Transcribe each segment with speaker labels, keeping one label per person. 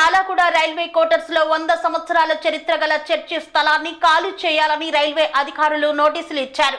Speaker 1: Lalaguda railway క్వార్టర్స్లో వంద సంవత్సరాల చరిత్ర గల చర్చి స్థలాన్ని ఖాళీ చేయాలని రైల్వే అధికారులు నోటీసులు ఇచ్చారు.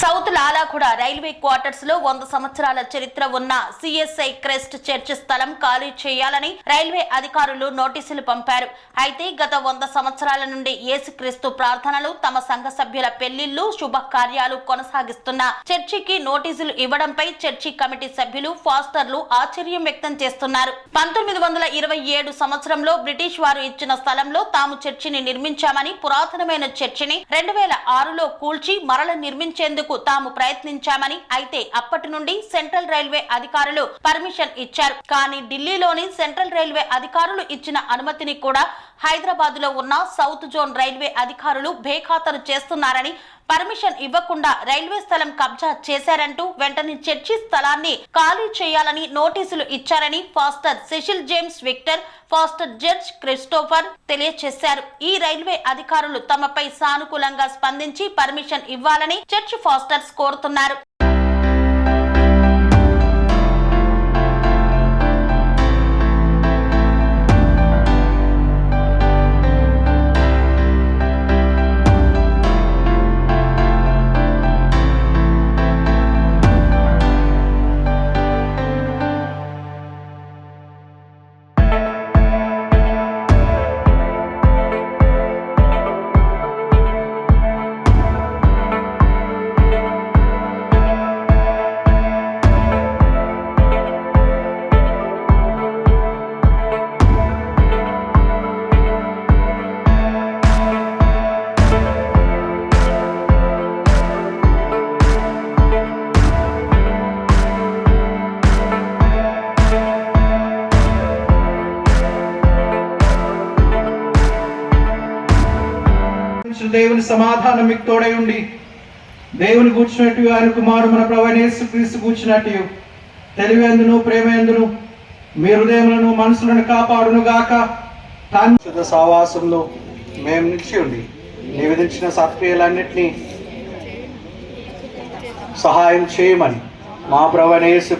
Speaker 1: సౌత్ లాలాగూడ రైల్వే క్వార్టర్స్లో వంద సంవత్సరాల చరిత్ర ఉన్న సిఎస్ఐ క్రెస్ట్ చర్చ్ స్థలం ఖాళీ చేయాలని రైల్వే అధికారులు నోటీసులు పంపారు. అయితే గత వంద సంవత్సరాల నుండి ఏసుక్రీస్తు ప్రార్థనలు తమ సంఘ సభ్యుల పెళ్ళిళ్ళు శుభకార్యాలు కొనసాగిస్తున్న చర్చికి నోటీసులు ఇవ్వడంపై చర్చి కమిటీ సభ్యులు ఫాస్టర్లు ఆశ్చర్యం వ్యక్తం చేస్తున్నారు. పంతొమ్మిది వందల ఇరవై ఏడు సంవత్సరంలో బ్రిటిష్ వారు ఇచ్చిన స్థలంలో తాము చర్చిని నిర్మించామని పురాతనమైన చర్చిని రెండు వేల ఆరులో కూల్చి మరల నిర్మించేందుకు తాము ప్రయత్నించామని అయితే అప్పటి నుండి సెంట్రల్ రైల్వే అధికారులు పర్మిషన్ ఇచ్చారు. కానీ ఢిల్లీలోని సెంట్రల్ రైల్వే అధికారులు ఇచ్చిన అనుమతిని కూడా హైదరాబాద్లో ఉన్న సౌత్ జోన్ రైల్వే అధికారులు బేఖాతరు చేస్తున్నారని పర్మిషన్ ఇవ్వకుండా రైల్వే స్థలం కబ్జా చేశారంటూ వెంటనే చర్చి స్థలాన్ని ఖాళీ చేయాలని నోటీసులు ఇచ్చారని pastor Cecil James Victor pastor judge Christopher తెలియజేశారు ఈ రైల్వే అధికారులు తమపై సానుకూలంగా స్పందించి పర్మిషన్ ఇవ్వాలని చర్చ్ ఫాస్టర్స్ కోరుతున్నారు.
Speaker 2: దేవుని సమాధానం మీకు తోడై ఉండి దేవుని కూర్చున్నట్టు ఆయన కుమారు మన ప్రవణేశ్వర క్రీస్తు కూర్చున్నట్టు తెలివేందును ప్రేమేందును మీ హృదయములను మనసులను కాపాడును గాక. శుద్ధ సావాసంలో మేము నిలిచి ఉండి నివేదించిన సత్క్రియలన్నింటినీ సహాయం చేయమని మా ప్రవణేశు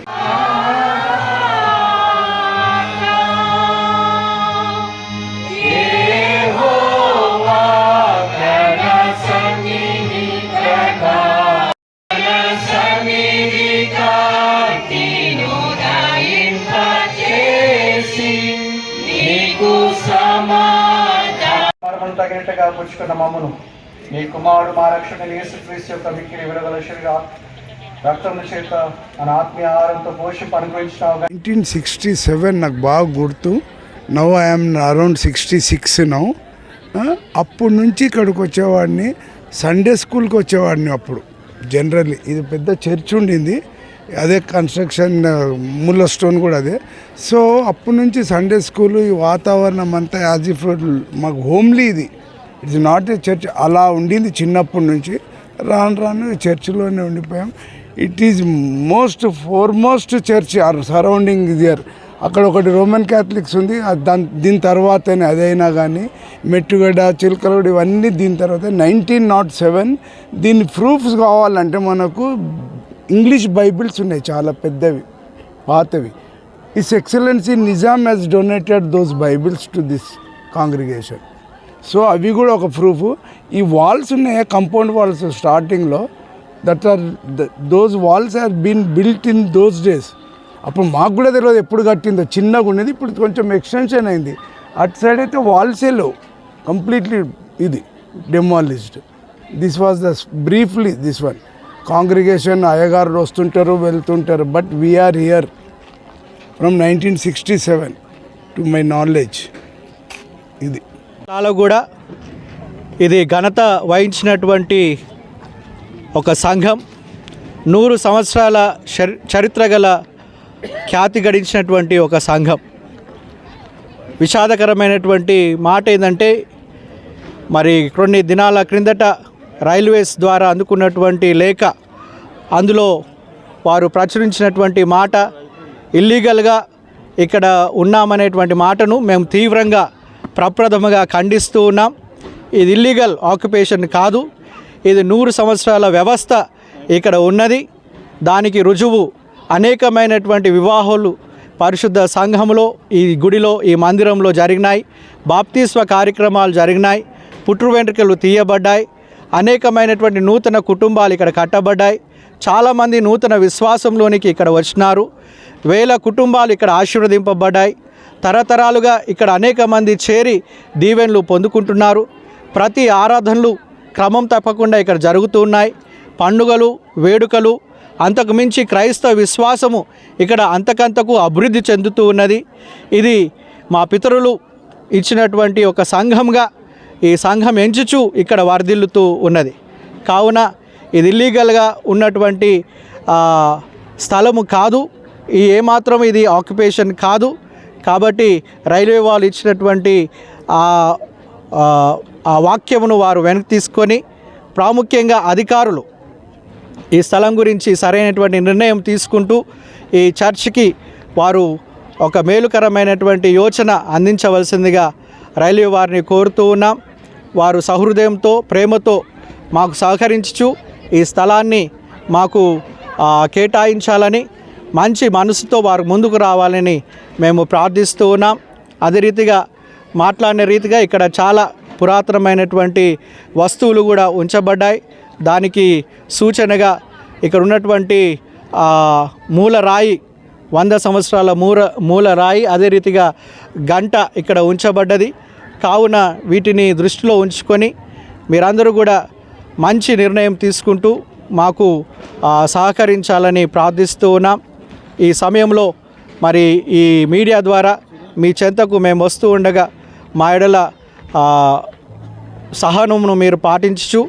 Speaker 2: తగినట్టుగా పుచ్చుకున్న మమ్మను. నీ కుమారుడు మా రక్షణ యేసుక్రీస్తు యొక్క మిక్కిలి విలువల శరీర రక్తము చేత మన ఆత్మీయ ఆహారంతో పోషింపు అనుగ్రహించినావు
Speaker 3: నైన్టీన్ సిక్స్టీ సెవెన్ నాకు బాగా గుర్తు. Now I'm around sixty six now అప్పుడు నుంచి ఇక్కడికి వచ్చేవాడిని. సండే స్కూల్కి వచ్చేవాడిని అప్పుడు. జనరల్లీ ఇది పెద్ద చర్చ్ ఉండింది. అదే కన్స్ట్రక్షన్ ముల్ల స్టోన్ కూడా అదే. సో అప్పటి నుంచి సండే స్కూల్ ఈ వాతావరణం అంతా యాజ్ ఇఫ్ మాకు హోమ్లీ ఇది. ఇట్స్ నాట్ ఏ చర్చ్ అలా ఉండింది చిన్నప్పటి నుంచి. రాను రాను ఈ చర్చిలోనే ఉండిపోయాం. It is most foremost church or surrounding year అక్కడ ఒకటి రోమన్ క్యాథలిక్స్ ఉంది. అది దాని దీని తర్వాతనే అదైనా కానీ మెట్టుగడ్డ చిలకలగూడ ఇవన్నీ దీని తర్వాత. నైన్టీన్ నాట్ సెవెన్ దీని ప్రూఫ్స్ కావాలంటే మనకు ఇంగ్లీష్ బైబిల్స్ ఉన్నాయి చాలా పెద్దవి పాతవి. His excellency Nizam has donated those Bibles to this congregation so అవి కూడా ఒక ప్రూఫ్ ఈ వాల్స్ ఉన్నాయి కంపౌండ్ వాల్స్ స్టార్టింగ్లో that are those walls are been built in those days అప్పుడు మాకు కూడా తెలియదు ఎప్పుడు కట్టిందో. చిన్నగా ఉండేది ఇప్పుడు కొంచెం ఎక్స్టెన్షన్ అయింది. అటు సైడ్ అయితే వాల్సే లేవు. కంప్లీట్లీ ఇది demolished this was the briefly this one congregation అయ్యగారులు వస్తుంటారు వెళ్తుంటారు but we are here from nineteen sixty seven to my knowledge ఇది.
Speaker 4: చాలా కూడా ఇది ఘనత వహించినటువంటి ఒక సంఘం. నూరు సంవత్సరాల చరి- చరిత్ర గల ఖ్యాతి గడించినటువంటి ఒక సంఘం. విషాదకరమైనటువంటి మాట ఏంటంటే మరి కొన్ని దినాల క్రిందట రైల్వేస్ ద్వారా అందుకున్నటువంటి లేఖ అందులో వారు ప్రచురించినటువంటి మాట ఇల్లీగల్గా ఇక్కడ ఉన్నామనేటువంటి మాటను మేము తీవ్రంగా ప్రప్రథమగా ఖండిస్తూ ఉన్నాం. ఇది ఇల్లీగల్ ఆక్యుపేషన్ కాదు. ఇది నూరు సంవత్సరాల వ్యవస్థ ఇక్కడ ఉన్నది. దానికి రుజువు అనేకమైనటువంటి వివాహాలు పరిశుద్ధ సంఘములో ఈ గుడిలో ఈ మందిరంలో జరిగినాయి. బాప్తిస్వ కార్యక్రమాలు జరిగినాయి. పుట్టు వెంట్రుకలు తీయబడ్డాయి. అనేకమైనటువంటి నూతన కుటుంబాలు ఇక్కడ కట్టబడ్డాయి. చాలామంది నూతన విశ్వాసంలోనికి ఇక్కడ వచ్చినారు. వేల కుటుంబాలు ఇక్కడ ఆశీర్వదింపబడ్డాయి. తరతరాలుగా ఇక్కడ అనేక మంది చేరి దీవెనలు పొందుకుంటున్నారు. ప్రతి ఆరాధనలు క్రమం తప్పకుండా ఇక్కడ జరుగుతూ ఉన్నాయి. పండుగలు వేడుకలు అంతకు మించి క్రైస్తవ విశ్వాసము ఇక్కడ అంతకంతకు అభివృద్ధి చెందుతూ ఉన్నది. ఇది మా పితరులు ఇచ్చినటువంటి ఒక సంఘంగా ఈ సంఘం ఎంచుచు ఇక్కడ వర్ధిల్లుతూ ఉన్నది. కావున ఇది ఇల్లీగల్గా ఉన్నటువంటి స్థలము కాదు. ఈ ఏమాత్రం ఇది ఆక్యుపేషన్ కాదు. కాబట్టి రైల్వే వాళ్ళు ఇచ్చినటువంటి ఆ ఆ వాక్యమును వారు వెనక్కి తీసుకొని ప్రాముఖ్యంగా అధికారులు ఈ స్థలం గురించి సరైనటువంటి నిర్ణయం తీసుకుంటూ ఈ చర్చ్కి వారు ఒక మేలుకరమైనటువంటి యోచన అందించవలసిందిగా రైల్వే వారిని కోరుతూ ఉన్నాం. వారు సహృదయంతో ప్రేమతో మాకు సహకరించు ఈ స్థలాన్ని మాకు కేటాయించాలని మంచి మనసుతో వారు ముందుకు రావాలని మేము ప్రార్థిస్తూ ఉన్నాం. అదే రీతిగా మాట్లాడిన రీతిగా ఇక్కడ చాలా పురాతనమైనటువంటి వస్తువులు కూడా ఉంచబడ్డాయి. దానికి సూచనగా ఇక్కడ ఉన్నటువంటి మూల రాయి వంద సంవత్సరాల మూల మూల రాయి అదే రీతిగా గంట ఇక్కడ ఉంచబడ్డది. కావున వీటిని దృష్టిలో ఉంచుకొని మీరందరూ కూడా మంచి నిర్ణయం తీసుకుంటూ మాకు సహకరించాలని ప్రార్థిస్తూ ఉన్నాం. ఈ సమయంలో మరి ఈ మీడియా ద్వారా మీ చెంతకు మేము వస్తూ ఉండగా మా ఎడల సహనమును మీరు పాటించు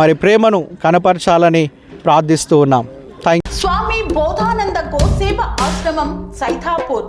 Speaker 4: మరి ప్రేమను కనపరచాలని ప్రార్థిస్తూ ఉన్నాం. థ్యాంక్
Speaker 1: స్వామి బోధానంద గోసేవ ఆశ్రమం సైతాపూర్.